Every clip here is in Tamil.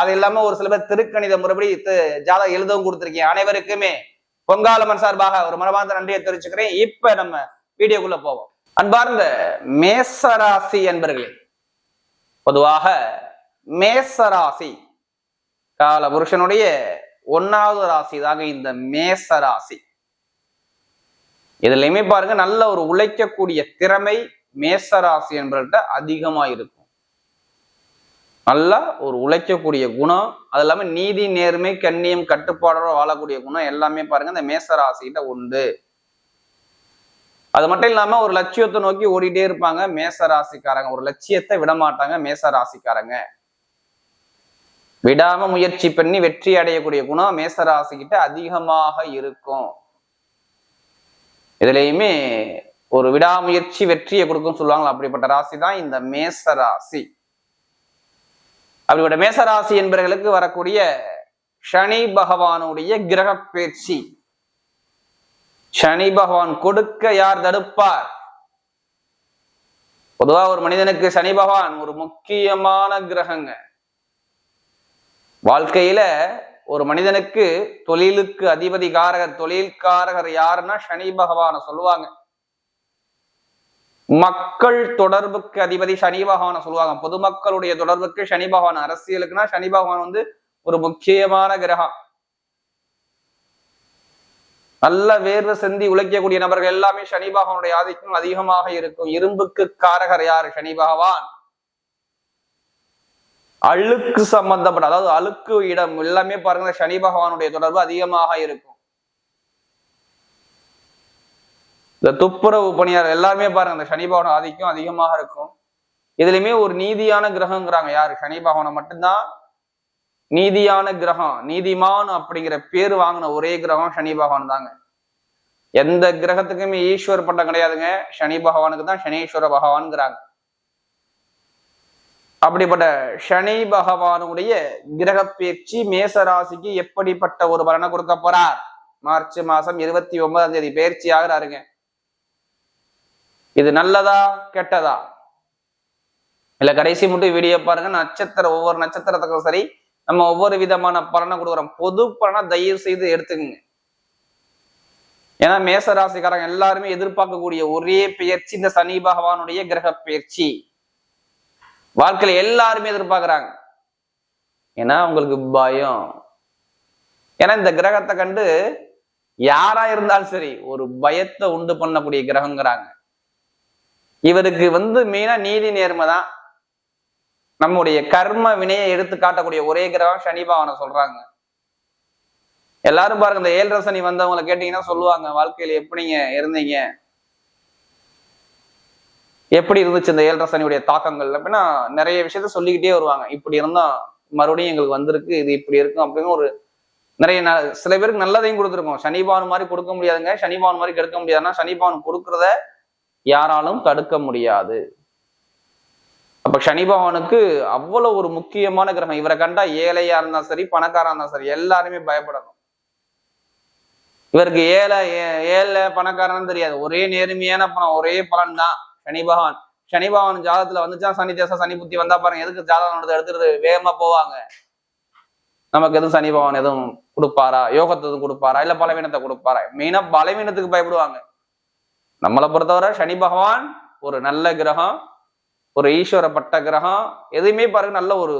அது இல்லாம ஒரு சில பேர் திருக்கணித முறைப்படி ஜாதகம் எழுதவும் கொடுத்துருக்கீங்க. அனைவருக்குமே பொங்காலமன் சார்பாக ஒரு மனமார்ந்த நன்றியை தெரிவிச்சுக்கிறேன். இப்ப நம்ம வீடியோக்குள்ள போவோம். அன்பார்ந்த மேசராசி என்பர்களே பொதுவாக மேசராசி கால புருஷனுடைய ஒன்னாவது ராசி தாங்க இந்த மேசராசி. இதுலயுமே பாருங்க நல்ல ஒரு உழைக்கக்கூடிய திறமை மேசராசி என்பவர்கிட்ட அதிகமா இருக்கும் நல்லா ஒரு உழைக்கக்கூடிய குணம். அது இல்லாமல் நீதி நேர்மை கண்ணியம் கட்டுப்பாடோட வாழக்கூடிய குணம் எல்லாமே பாருங்க இந்த மேசராசிகிட்ட உண்டு. அது மட்டும் இல்லாம ஒரு லட்சியத்தை நோக்கி ஓடிட்டே இருப்பாங்க மேசராசிக்காரங்க ஒரு லட்சியத்தை விடமாட்டாங்க மேச மேசராசிக்காரங்க விடாம முயற்சி பண்ணி வெற்றி அடையக்கூடிய குணம் மேசராசிக்கிட்ட அதிகமாக இருக்கும். இதுலயுமே ஒரு விடாமுயற்சி வெற்றியை கொடுக்கும் சொல்லுவாங்களா? அப்படிப்பட்ட ராசி தான் இந்த மேச ராசி. அப்படிப்பட்ட மேசராசி என்பவர்களுக்கு வரக்கூடிய சனி பகவானுடைய கிரக பேச்சு. சனி பகவான் கொடுக்க யார் தடுப்பார்? பொதுவா ஒரு மனிதனுக்கு சனி பகவான் ஒரு முக்கியமான கிரகங்க. வாழ்க்கையில ஒரு மனிதனுக்கு தொழிலுக்கு அதிபதி காரகர் தொழில்காரகர் யாருன்னா சனி பகவான சொல்லுவாங்க. மக்கள் தொடர்புக்கு அதிபதி சனி பகவான சொல்லுவாங்க. பொதுமக்களுடைய தொடர்புக்கு சனி பகவான் அரசியலுக்குன்னா சனி பகவான் வந்து ஒரு முக்கியமான கிரகம். நல்ல வேர்வை செந்தி உழைக்கக்கூடிய நபர்கள் எல்லாமே சனி பகவானுடைய ஆதிக்கம் அதிகமாக இருக்கும். இரும்புக்கு காரகர் யார்? சனி பகவான். அழுக்கு சம்பந்தப்பட்ட அதாவது அழுக்கு இடம் எல்லாமே பாருங்க சனி பகவானுடைய தொடர்பு அதிகமாக இருக்கும். இந்த துப்புரவு பணியார் எல்லாருமே பாருங்க இந்த சனி பவனம் ஆதிக்கம் அதிகமாக இருக்கும். இதுலயுமே ஒரு நீதியான கிரகங்கிறாங்க. யாரு? சனி பகவானை மட்டும்தான் நீதியான கிரகம் நீதிமான் அப்படிங்கிற பேர் வாங்கின ஒரே கிரகம் சனி பகவான் தாங்க. எந்த கிரகத்துக்குமே ஈஸ்வர் பட்டம் கிடையாதுங்க. சனி பகவானுக்கு தான் சனீஸ்வர பகவான்ங்கிறாங்க. அப்படிப்பட்ட சனி பகவானுடைய கிரக பேச்சு மேசராசிக்கு எப்படிப்பட்ட ஒரு பலனை கொடுக்க போறார்? மார்ச் மாசம் இருபத்தி ஒன்பதாம் தேதி பயிற்சி ஆகிறாருங்க. இது நல்லதா கெட்டதா? இல்ல கடைசி மட்டும் வீடியோ பாருங்க. நட்சத்திரம் ஒவ்வொரு நட்சத்திரத்துக்கும் சரி நம்ம ஒவ்வொரு விதமான பலனை கொடுக்குறோம். பொது பலனை தயவு செய்து எடுத்துக்கங்க. ஏன்னா மேசராசிக்காரங்க எல்லாருமே எதிர்பார்க்கக்கூடிய ஒரே பெயர்ச்சி இந்த சனி பகவானுடைய கிரக பயிற்சி வாழ்க்கையில எல்லாருமே எதிர்பார்க்கிறாங்க. ஏன்னா அவங்களுக்கு பயம். ஏன்னா இந்த கிரகத்தை கண்டு யாரா இருந்தாலும் சரி ஒரு பயத்தை உண்டு பண்ணக்கூடிய கிரகங்கிறாங்க. இவருக்கு வந்து மெயினா நீதி நேர்மை தான். நம்முடைய கர்ம வினையை எடுத்து காட்டக்கூடிய ஒரே கிரகம் சனி பகவானை சொல்றாங்க. எல்லாரும் பாருங்க இந்த ஏழரை சனி வந்தவங்களை கேட்டீங்கன்னா சொல்லுவாங்க வாழ்க்கையில எப்படிங்க இருந்தீங்க? எப்படி இருந்துச்சு இந்த ஏழரை சனியுடைய தாக்கங்கள் அப்படின்னா நிறைய விஷயத்த சொல்லிக்கிட்டே வருவாங்க. இப்படி இருந்தா மறுபடியும் எங்களுக்கு வந்திருக்கு இது இப்படி இருக்கும் அப்படின்னு ஒரு நிறைய சில பேருக்கு நல்லதையும் கொடுத்துருக்கோம். சனிபாவன் மாதிரி கொடுக்க முடியாதுங்க. சனிபாவன் மாதிரி கெடுக்க முடியாதுன்னா சனிபாவன் கொடுக்குறத யாராலும் தடுக்க முடியாது. அப்ப சனி பகவானுக்கு அவ்வளவு ஒரு முக்கியமான கிரகம். இவரை கண்டா ஏழையா இருந்தா சரி பணக்காரா இருந்தா சரி எல்லாருமே பயப்படணும். இவருக்கு ஏழை ஏ- ஏழை பணக்காரன்னு தெரியாது. ஒரே நேர்மையான பணம் ஒரே பலன் தான் சனி பகவான். சனி பகவான் ஜாதத்துல வந்துச்சா? சனி தேசம் சனி புத்தி வந்தா பாருங்க எதுக்கு ஜாதகம் எடுத்துறது வேகமா போவாங்க? நமக்கு எதுவும் சனி பகவான் எதுவும் கொடுப்பாரா? யோகத்தை எதுவும் கொடுப்பாரா? இல்ல பலவீனத்தை கொடுப்பாரா? மெயினா பலவீனத்துக்கு பயப்படுவாங்க. நம்மளை பொறுத்தவரை சனி பகவான் ஒரு நல்ல கிரகம் ஒரு ஈஸ்வரப்பட்ட கிரகம் எதுவுமே பாருங்க நல்ல ஒரு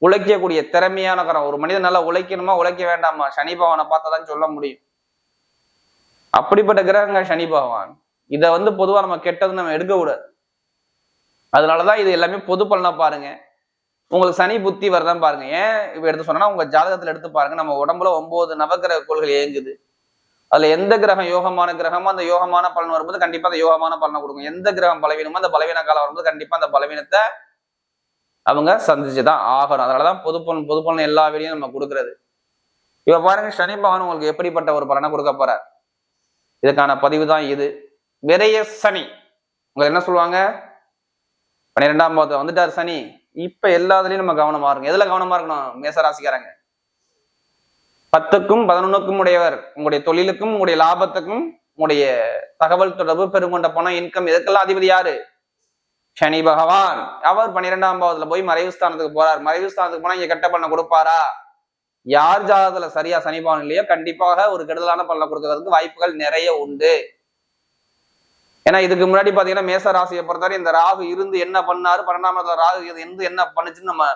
உழைக்கக்கூடிய திறமையான கிரகம். ஒரு மனிதன் நல்லா உழைக்கணுமா உழைக்க வேண்டாமா? சனி பகவானை பார்த்தாதான் சொல்ல முடியும். அப்படிப்பட்ட கிரகங்க சனி பகவான். இதை வந்து பொதுவாக நம்ம கெட்டது நம்ம எடுக்க கூடாது அதனாலதான் இது எல்லாமே பொது பலனா பாருங்க. உங்களுக்கு சனி புத்தி வரதான் பாருங்க. ஏன் இப்ப எடுத்து சொன்னா உங்க ஜாதகத்துல எடுத்து பாருங்க. நம்ம உடம்புல ஒன்பது நவகிரக கோள்கள் இயங்குது. அதுல எந்த கிரகம் யோகமான கிரகமோ அந்த யோகமான பலன் வரும்போது கண்டிப்பா அந்த யோகமான பலனை கொடுக்கும். எந்த கிரகம் பலவீனமோ அந்த பலவீன காலம் வரும்போது கண்டிப்பா அந்த பலவீனத்தை அவங்க சந்திச்சுதான் ஆகணும். அதனாலதான் பொது பலன் பொது பலன் எல்லா வேலையும் நம்ம கொடுக்கறது. இப்ப பாருங்க சனி பகவான் உங்களுக்கு எப்படிப்பட்ட ஒரு பலனை கொடுக்க போறார்? இதுக்கான பதிவு தான் இது. விரைய சனி. உங்களை என்ன சொல்லுவாங்க? பன்னிரெண்டாம் பாவத்தை வந்துட்டார் சனி. இப்ப எல்லாத்துலயும் நம்ம கவனமா இருக்கணும். எதுல கவனமா இருக்கணும்? மேசராசிக்காரங்க. பத்துக்கும் பதினொன்னுக்கும் உடையவர் உங்களுடைய தொழிலுக்கும் உங்களுடைய லாபத்துக்கும் உங்களுடைய தகவல் தொடர்பு பெருங்கொண்ட பணம் இன்கம் இதுக்கெல்லாம் அதிபதி யாரு? சனி பகவான். அவர் பன்னிரெண்டாம் பாவத்துல போய் மறைவு ஸ்தானத்துக்கு போறார். மறைவு ஸ்தானத்துக்கு போனா இங்க கெட்ட பலனை கொடுப்பாரா? யார் ஜாதகத்துல சரியா சனி பகவான் இல்லையோ கண்டிப்பாக ஒரு கெடுதலான பலனை கொடுக்கறதுக்கு வாய்ப்புகள் நிறைய உண்டு. ஏன்னா இதுக்கு முன்னாடி பாத்தீங்கன்னா மேச ராசியை பொறுத்தவரை இந்த ராகு இருந்து என்ன பண்ணாரு? பன்னெண்டாம் ராகு இது இருந்து என்ன பண்ணுச்சுன்னு நம்ம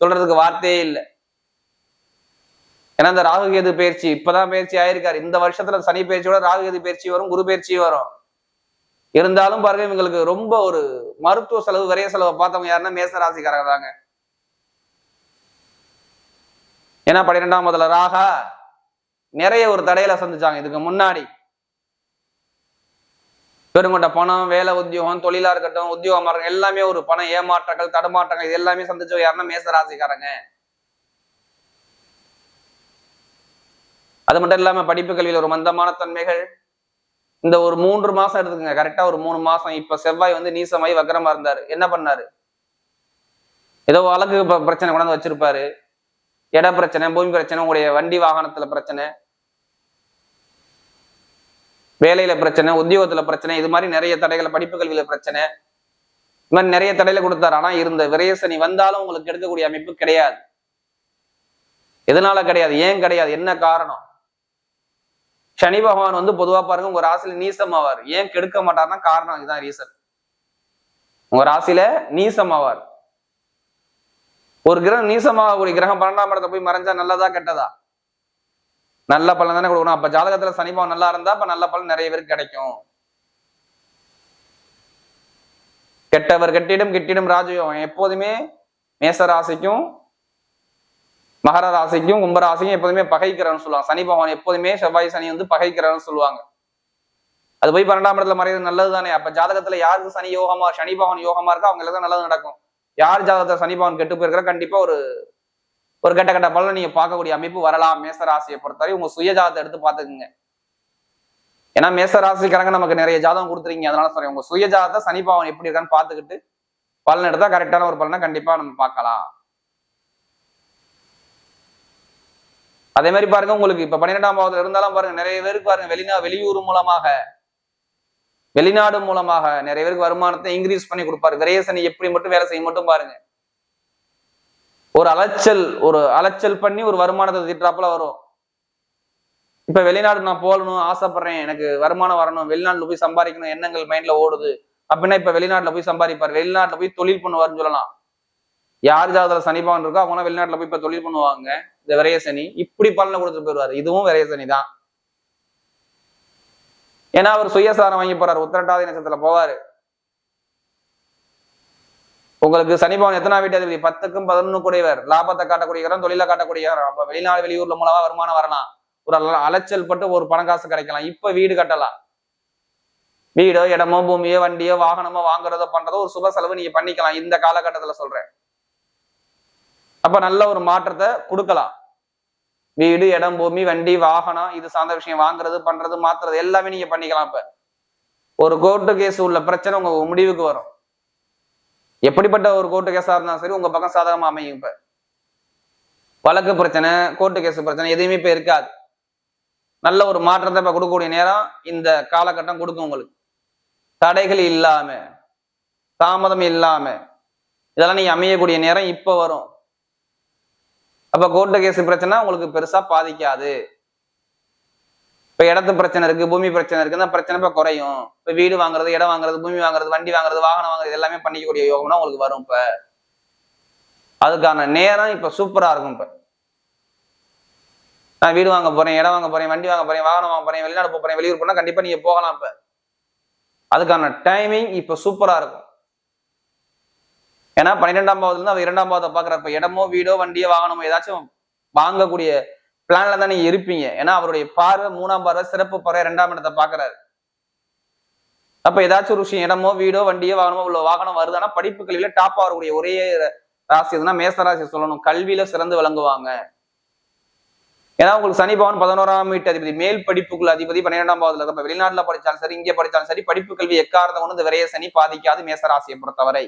சொல்றதுக்கு வார்த்தையே இல்லை. ஏன்னா இந்த ராகு கேது பயிற்சி இப்பதான் பயிற்சி ஆயிருக்காரு. இந்த வருஷத்துல சனி பயிற்சியோட ராகு கேது பயிற்சி வரும் குரு பயிற்சி வரும். இருந்தாலும் பாருங்க இவங்களுக்கு ரொம்ப ஒரு மருத்துவ செலவு விரைய செலவை பார்த்தவங்க யாருன்னா மேச ராசிக்காரங்க தாங்க. ஏன்னா பன்னிரெண்டாம் முதல்ல ராகா நிறைய ஒரு தடையில சந்திச்சாங்க. இதுக்கு முன்னாடி பெருங்கொண்ட பணம் வேலை உத்தியோகம் தொழிலா இருக்கட்டும் உத்தியோகமா இருக்கட்டும் எல்லாமே ஒரு பணம் ஏமாற்றங்கள் தடுமாற்றங்கள் இது எல்லாமே சந்திச்சவங்க யாருன்னா மேச ராசிக்காரங்க. அது மட்டும் இல்லாம படிப்பு கல்வியில் ஒரு மந்தமான தன்மைகள். இந்த ஒரு மூன்று மாசம் எடுத்துக்கங்க. கரெக்டா ஒரு மூணு மாசம். இப்ப செவ்வாய் வந்து நீசமாய் வக்கரமா இருந்தாரு. என்ன பண்ணாரு? ஏதோ வழக்கு பிரச்சனை கொண்டாந்து வச்சிருப்பாரு. இட பிரச்சனை பூமி பிரச்சனை உங்களுடைய வண்டி வாகனத்துல பிரச்சனை. வேலையில பிரச்சனை உத்தியோகத்துல பிரச்சனை. இது மாதிரி நிறைய தடைகளை படிப்பு கல்வியில பிரச்சனை. இது மாதிரி நிறைய தடையில கொடுத்தாரு. ஆனா இருந்த விரயசனி வந்தாலும் உங்களுக்கு எடுக்கக்கூடிய அமைப்பு கிடையாது. எதனால கிடையாது? ஏன் கிடையாது? என்ன காரணம்? சனி பகவான் வந்து பொதுவா பாருங்க உங்க ராசியில நீசமாவார். ஏன் கெடுக்க மாட்டார்னா காரணம் இதுதான் ரீசன் உங்க ராசியில நீசமாவார். ஒரு கிரகம் நீசமாகக்கூடிய கிரகம் பன்னெண்டாம் இடத்துல போய் மறைஞ்சா நல்லதா கெட்டதா? நல்ல பலன் தானே கொடுக்கணும். அப்ப ஜாதகத்துல சனி நல்லா இருந்தா அப்ப நல்ல பலன் நிறைய பேருக்கு கிடைக்கும். கெட்டவர் கெட்டிடும் கெட்டிடும் ராஜயோகம். எப்போதுமே மேச ராசிக்கும் மகர ராசிக்கும் கும்பராசிக்கும் எப்போதுமே பகைக்கிறன்னு சொல்லுவாங்க. சனி பகவான் எப்போதுமே செவ்வாய் சனி வந்து பகைக்கிறன்னு சொல்லுவாங்க. அது போய் பன்னெண்டாம் இடத்துல மறையிறது நல்லது தானே அப்ப ஜாதகத்துல யாருக்கு சனி யோகமா சனி பகவான் யோகமா இருக்கோ அவங்களுக்கு தான் நல்லது நடக்கும். யார் ஜாதகத்துல சனி பகவான் கெட்டு போயிருக்கிற கண்டிப்பா ஒரு ஒரு கெட்ட கெட்ட பலனை நீங்க பார்க்கக்கூடிய அமைப்பு வரலாம். மேசராசியை பொறுத்தவரை உங்க சுய ஜாதத்தை எடுத்து பாத்துக்குங்க ஏன்னா மேசராசிக்காரங்க நமக்கு நிறைய ஜாதகம் கொடுத்துருக்கீங்க. அதனால சொல்றேன். உங்க சுய ஜாதத்தை சனி பகவான் எப்படி இருக்கான்னு பாத்துக்கிட்டு பலன் எடுத்தா கரெக்டான ஒரு பலனை கண்டிப்பா நம்ம பார்க்கலாம். அதே மாதிரி பாருங்க உங்களுக்கு இப்ப பன்னிரெண்டாம் பாவத்துல இருந்தாலும் பாருங்க நிறைய பேருக்கு பாருங்க வெளிநா வெளியூர் மூலமாக வெளிநாடு மூலமாக நிறைய பேருக்கு வருமானத்தை இன்க்ரீஸ் பண்ணி கொடுப்பாரு. விரயசனி எப்படி மட்டும் வேலை செய்ய மட்டும் பாருங்க. ஒரு அலைச்சல் ஒரு அலைச்சல் பண்ணி ஒரு வருமானத்தை திட்டாப்புல வரும். இப்ப வெளிநாடு நான் போகணும் ஆசைப்படுறேன் எனக்கு வருமானம் வரணும் வெளிநாட்டுல போய் சம்பாதிக்கணும் எண்ணங்கள் மைண்ட்ல ஓடுது. அப்படின்னா இப்ப வெளிநாட்டுல போய் சம்பாதிப்பாரு. வெளிநாட்டுல போய் தொழில் பண்ணுவாருன்னு சொல்லலாம். யார் ஜாதகத்துல சனி பகவான் இருக்கோ அவங்க வெளிநாட்டுல போய் இப்ப தொழில் பண்ணுவாங்க. இந்த விரைய சனி இப்படி பலனை கொடுத்துட்டு போயிடுவாரு. இதுவும் விரைய சனி தான். ஏன்னா அவர் சுயசாரம் வாங்கி போறாரு. உத்திரட்டாதி நட்சத்திரத்துல போவாரு. உங்களுக்கு சனி பவன் எத்தனா வீட்டு அதிபதி? பத்துக்கும் பதினொன்னு கூடியவர் லாபத்தை காட்டக்கூடியவரும் தொழில காட்டக்கூடியவர் அப்ப வெளிநாடு வெளியூர்ல மூலமா வருமானம் வரலாம். ஒரு அலைச்சல் பட்டு ஒரு பணம் காசு கிடைக்கலாம். இப்ப வீடு கட்டலாம். வீடோ இடமோ பூமியோ வண்டியோ வாகனமோ வாங்குறதோ பண்றதோ ஒரு சுப செலவு நீங்க பண்ணிக்கலாம். இந்த காலகட்டத்துல சொல்றேன். அப்ப நல்ல ஒரு மாற்றத்தை கொடுக்கலாம். வீடு இடம் பூமி வண்டி வாகனம் இது சார்ந்த விஷயம் வாங்குறது பண்றது மாத்துறது எல்லாமே நீங்க பண்ணிக்கலாம் இப்ப. ஒரு கோர்ட்டு கேஸ் உள்ள பிரச்சனை உங்க முடிவுக்கு வரும். எப்படிப்பட்ட ஒரு கோர்ட்டு கேஸா இருந்தாலும் சரி உங்க பக்கம் சாதகமா அமையும் இப்ப. வழக்கு பிரச்சனை கோர்ட்டு கேஸ் பிரச்சனை எதுவுமே இப்ப இருக்காது. நல்ல ஒரு மாற்றத்தை இப்ப கொடுக்கக்கூடிய நேரம் இந்த காலகட்டம் கொடுக்கும் உங்களுக்கு. தடைகள் இல்லாம தாமதம் இல்லாம இதெல்லாம் நீங்க அமையக்கூடிய நேரம் இப்ப வரும். அப்ப கோர்ட்டு கேஸ் பிரச்சனை உங்களுக்கு பெருசா பாதிக்காது. இப்ப இடத்து பிரச்சனை இருக்கு பூமி பிரச்சனை இருக்கு பிரச்சனை இப்ப குறையும். இப்ப வீடு வாங்குறது இடம் வாங்குறது பூமி வாங்குறது வண்டி வாங்குறது வாகனம் வாங்குறது எல்லாமே பண்ணிக்கக்கூடிய யோகம்னா உங்களுக்கு வரும் இப்ப. அதுக்கான நேரம் இப்ப சூப்பரா இருக்கும் இப்ப. நான் வீடு வாங்க போறேன் இடம் வாங்க போறேன் வண்டி வாங்க போறேன் வாகனம் வாங்க போறேன் வெளிநாடு போறேன் வெளியூர் போனா கண்டிப்பா நீங்க போகலாம் இப்ப. அதுக்கான டைமிங் இப்ப சூப்பரா இருக்கும். ஏன்னா பன்னிரெண்டாம் பாவத்துல இருந்து அவர் இரண்டாம் பாவத்தை பாக்குறாரு இப்ப இடமோ வீடோ வண்டியோ வாகனமோ ஏதாச்சும் வாங்கக்கூடிய பிளான்ல தான் நீங்க இருப்பீங்க. ஏன்னா அவருடைய பார்வை மூணாம் பார்வை சிறப்பு பார்வை இரண்டாம் இடத்தை பாக்குறாரு அப்ப ஏதாச்சும் ஒரு விஷயம் இடமோ வீடோ வண்டியோ வாகனமோ உள்ள வாகனம் வருதுன்னா படிப்பு கல்வியில டாப் ஆகக்கூடிய ஒரே ராசி எதுனா மேச ராசி சொல்லணும். கல்வியில சிறந்து விளங்குவாங்க. ஏன்னா உங்களுக்கு சனி பவன் பதினோராம் வீட்டு அதிபதி மேல் படிப்புக்குள்ள அதிபதி பன்னிரெண்டாம் பாவத்துல இருக்க வெளிநாட்டுல படிச்சாலும் சரி இங்கே படிச்சாலும் சரி படிப்பு கல்வி எக்காரத கொண்டு விரைய சனி பாதிக்காது மேச ராசியை பொறுத்தவரை.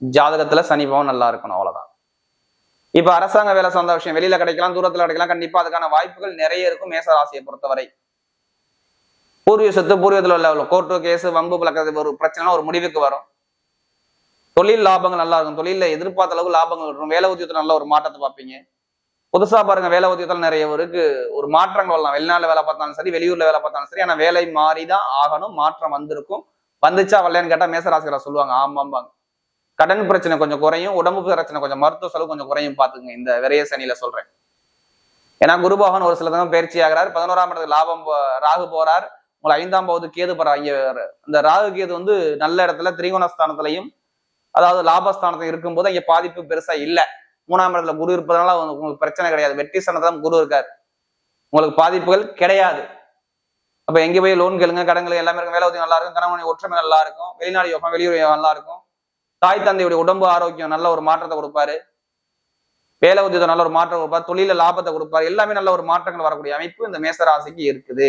ஜாதகத்துல சனி பவன் நல்லா இருக்கணும் அவ்வளவுதான். இப்ப அரசாங்க வேலை சார்ந்த விஷயம் வெளியில கிடைக்கலாம் தூரத்துல கிடைக்கலாம் கண்டிப்பா அதுக்கான வாய்ப்புகள் நிறைய இருக்கும் மேச ராசியை பொறுத்தவரை. பூர்வீக சொத்து பூர்வீகத்தில் உள்ள கோர்ட்டு கேஸ் வம்பு பழக்கிறது ஒரு பிரச்சனை ஒரு முடிவுக்கு வரும். தொழில் லாபங்கள் நல்லா இருக்கும். தொழில எதிர்பார்த்த அளவுக்கு லாபங்கள் இருக்கும். வேலை உத்தியத்தில் நல்ல ஒரு மாற்றத்தை பார்ப்பீங்க. புதுசா பாருங்க வேலை உத்தியத்தில் நிறைய இருக்கு ஒரு மாற்றங்கள் வரலாம். வெளிநாட்டுல வேலை பார்த்தாலும் சரி வெளியூர்ல வேலை பார்த்தாலும் சரி ஆனா வேலை மாறிதான் ஆகணும் மாற்றம் வந்திருக்கும். வந்துச்சா வரலன்னு கேட்டா மேசராசிகரா சொல்லுவாங்க ஆமாம்பாங்க. கடன் பிரச்சனை கொஞ்சம் குறையும் உடம்பு பிரச்சனை கொஞ்சம் மருத்துவ செலவு கொஞ்சம் குறையும் பாத்துங்க இந்த விரைய சனியில சொல்றேன். ஏன்னா குருபகவான் ஒரு சில தான் பயிற்சி ஆகிறார். பதினோராம் இடத்துக்கு லாபம் ராகு போறார். உங்களை ஐந்தாம் போது கேது போறார் இந்த ராகு கேது வந்து நல்ல இடத்துல திரிகோணஸ்தானத்திலையும் அதாவது லாபஸ்தானத்தையும் இருக்கும்போது இங்க பாதிப்பு பெருசா இல்லை. மூணாம் இடத்துல குரு இருப்பதனால உங்களுக்கு பிரச்சனை கிடையாது. வெற்றி சனத்தான் குரு இருக்காரு. உங்களுக்கு பாதிப்புகள் கிடையாது. அப்ப எங்க போய் லோன் கேளுங்க கடன்கள் எல்லாமே இருக்கும். வேலை உதவி நல்லா இருக்கும் கணவன் ஒற்றுமை நல்லா இருக்கும். வெளிநாடு யோகம் வெளியூர் யோகம் நல்லா இருக்கும். தாய் தந்தையுடைய உடம்பு ஆரோக்கியம் நல்ல ஒரு மாற்றத்தை கொடுப்பாரு. வேலை உத்தியோகம் நல்ல ஒரு மாற்றம் கொடுப்பாரு. தொழில லாபத்தை கொடுப்பாரு. எல்லாமே நல்ல ஒரு மாற்றங்கள் வரக்கூடிய அமைப்பு இந்த மேசராசிக்கு இருக்குது.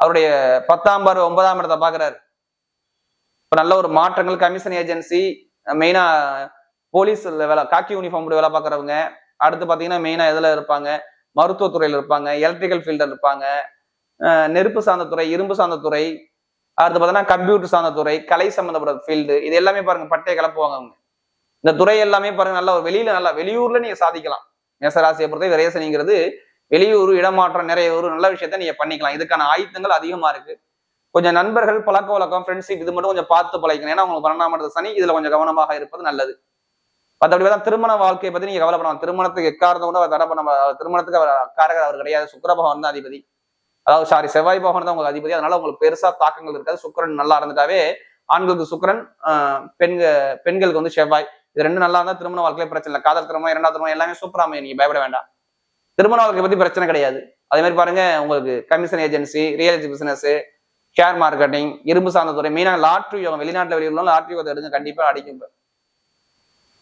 அவருடைய பத்தாம் பார்வை ஒன்பதாம் இடத்தை பாக்குறாரு இப்ப நல்ல ஒரு மாற்றங்கள் கமிஷன் ஏஜென்சி மெயினா போலீஸ் வேலை காக்கி யூனிஃபார்ம் வேலை பார்க்குறவங்க. அடுத்து பார்த்தீங்கன்னா மெயினா எதில் இருப்பாங்க? மருத்துவத்துறையில் இருப்பாங்க எலக்ட்ரிக்கல் ஃபீல்டில் இருப்பாங்க. நெருப்பு சார்ந்த துறை இரும்பு சார்ந்த துறை அடுத்து பார்த்தோன்னா கம்ப்யூட்டர் சார்ந்த துறை கலை சம்மந்தப்பட்ட ஃபீல்டு இது எல்லாமே பாருங்க பட்டையை கிளப்புவாங்க அவங்க. இந்த துறை எல்லாமே பாருங்க நல்லா ஒரு வெளியில நல்லா வெளியூர்ல நீங்க சாதிக்கலாம். மேசராசியை பொறுத்தவரை விரேசனிங்கிறது வெளியூர் இடமாற்றம் நிறைய ஒரு நல்ல விஷயத்த நீங்க பண்ணிக்கலாம். இதுக்கான ஆயுத்தங்கள் அதிகமா இருக்கு. கொஞ்சம் நண்பர்கள் பழக்க வழக்கம் ஃப்ரெண்ட்ஷிப் இது மட்டும் கொஞ்சம் பார்த்து பழகிக்கணும். ஏன்னா உங்களுக்கு பன்னெண்டாம் இடத்து சனி இதுல கொஞ்சம் கவனமாக இருப்பது நல்லது. மற்றபடி பார்த்தா திருமண வாழ்க்கையை பத்தி நீங்க கவலைப்படலாம் திருமணத்துக்கு எக்காரத்தை கூட அவர் தடை பண்ண திருமணத்துக்கு அவர் காரகர் அவர் கிடையாது. சுக்கிர பகவான் தான் அதிபதி. அதாவது சாரி செவ்வாய் பகவான் தான் உங்களுக்கு அதிபதி. அதனால உங்களுக்கு பெருசா தாக்கங்கள் இருக்காது. சுக்கிரன் நல்லா இருந்துட்டாவே ஆண்களுக்கு சுக்கரன் ஆஹ் பெண்க பெண்களுக்கு வந்து செவ்வாய். இது ரெண்டு நல்லா இருந்தா திருமண வாழ்க்கையில பிரச்சனை இல்லை. காதல் திருமணம் இரண்டாவது திருமணம் எல்லாமே சூப்பரா அமையும். நீங்க பயப்பட வேண்டாம். திருமண வாழ்க்கை பத்தி பிரச்சனை கிடையாது. அதே மாதிரி பாருங்க உங்களுக்கு commission agency real estate business share marketing இரும்பு சார்ந்த துறை மெயினா லாட்ரி யோகம் வெளிநாட்டுல வெளியூர்ல லாட்ரி யோகத்தை எடுங்க. கண்டிப்பா அடிக்கும்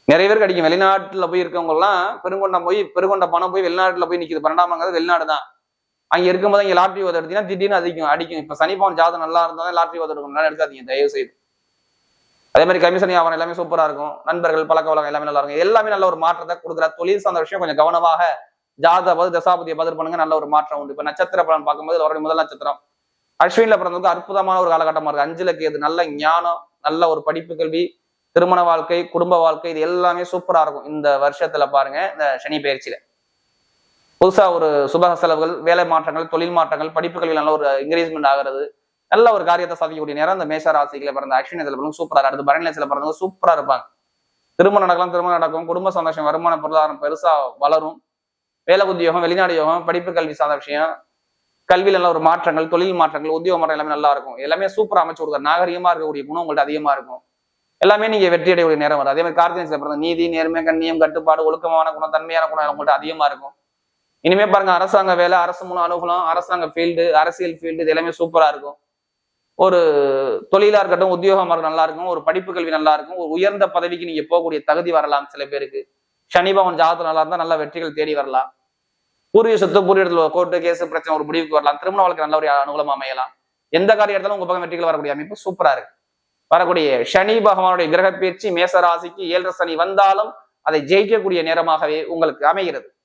நிறைய பேருக்கு அடிக்கும். வெளிநாட்டுல போய் இருக்கவங்க எல்லாம் பெருங்கொண்டம் போய் பெருங்கொண்ட பணம் போய் வெளிநாட்டுல போய் நிக்குது. பன்னெண்டாம் வெளிநாடு தான். அங்க இருக்கும்போது இங்க லாட்ரி யோகத்தை எடுத்தீங்கன்னா திடீர்னு அதிகம் அடிக்கும் இப்போ சனிப்பவன் ஜாதகம் நல்லா இருந்தாலும் லாட்ரி யோகத்தை எடுக்கணும் எடுக்காதீங்க தயவு செய்து. அதே மாதிரி கமிஷன் வியாபாரம் எல்லாமே சூப்பரா இருக்கும். நண்பர்கள் பழக்க வழக்கம் எல்லாமே நல்லா இருக்கும். எல்லாமே நல்ல ஒரு மாற்றத்தை கொடுக்குற தொழில் சார்ந்த விஷயம் கொஞ்சம் கவனமாக ஜாத பதில் தசாபதியை பதில் பண்ணுங்க. நல்ல ஒரு மாற்றம் உண்டு. இப்போ நட்சத்திர பலன் பார்க்கும்போது அவருடைய முதல் நட்சத்திரம். அஸ்வின்ல பிறந்தவங்க அற்புதமான ஒரு காலகட்டமா இருக்கு. அஞ்சுல கேது நல்ல ஞானம் நல்ல ஒரு படிப்பு கல்வி திருமண வாழ்க்கை குடும்ப வாழ்க்கை இது எல்லாமே சூப்பரா இருக்கும். இந்த வருஷத்துல பாருங்க இந்த சனி பயிற்சியில. புதுசா ஒரு சுபக செலவுகள் வேலை மாற்றங்கள் தொழில் மாற்றங்கள் படிப்பு கல்வியில் நல்ல ஒரு என்கரேஜ்மெண்ட் ஆகிறது நல்ல ஒரு காரியத்தை சாதிக்கக்கூடிய நேரம் இந்த மேஷ ராசிகளை பிறந்த அஸ்வினி சில சூப்பராக அடுத்து பரணில பிறந்தவங்க சூப்பராக இருப்பாங்க. திருமணம் நடக்கலாம் திருமணம் நடக்கும். குடும்ப சந்தோஷம் வருமான பொருளாதாரம் பெருசாக வளரும். வேலை உத்தியோகம் வெளிநாடு யோகம் படிப்பு கல்வி சார்ந்த விஷயம். கல்வியில நல்ல ஒரு மாற்றங்கள் தொழில் மாற்றங்கள் உத்தியோக மாற்றம் எல்லாமே நல்லா இருக்கும். எல்லாமே சூப்பராக அமைச்சு கொடுக்குற நாகரிகமா இருக்கக்கூடிய குணம் உங்கள்ட்ட அதிகமாக இருக்கும். எல்லாமே நீங்கள் வெற்றி அடையக்கூடிய நேரம் வரும் அதே மாதிரி கார்த்திகை பிறந்த நீதி நேர்மை கண்ணியம் கட்டுப்பாடு ஒழுக்கமான குணம் தன்மையான குணம் உங்கள்ட்ட அதிகமாக இருக்கும். இனிமே பாருங்க அரசாங்க வேலை அரசு மூலம் அனுகூலம் அரசாங்க ஃபீல்டு அரசியல் ஃபீல்டு இது எல்லாமே சூப்பரா இருக்கும். ஒரு தொழிலா இருக்கட்டும் உத்தியோகமா இருக்கட்டும் நல்லா இருக்கும் ஒரு படிப்பு கல்வி நல்லா இருக்கும் ஒரு உயர்ந்த பதவிக்கு நீங்க போகக்கூடிய தகுதி வரலாம் சில பேருக்கு. சனி பவன் ஜாதகம் நல்லா இருந்தா நல்ல வெற்றிகள் தேடி வரலாம். பூர்வீக சொத்து பூர்வீகத்துல கோர்ட்டு கேஸ் பிரச்சனை ஒரு முடிவுக்கு வரலாம். திருமண வாழ்க்கை நல்ல ஒரு அனுகூலம் அமையலாம். எந்த காரியம் எடுத்தாலும் உங்க பக்கம் வெற்றிகள் வரக்கூடிய அமைப்பு சூப்பரா இருக்கு. வரக்கூடிய சனி பகவானுடைய கிரக பயிற்சி மேச ராசிக்கு ஏழரை சனி வந்தாலும் அதை ஜெயிக்கக்கூடிய நேரமாகவே உங்களுக்கு அமைகிறது.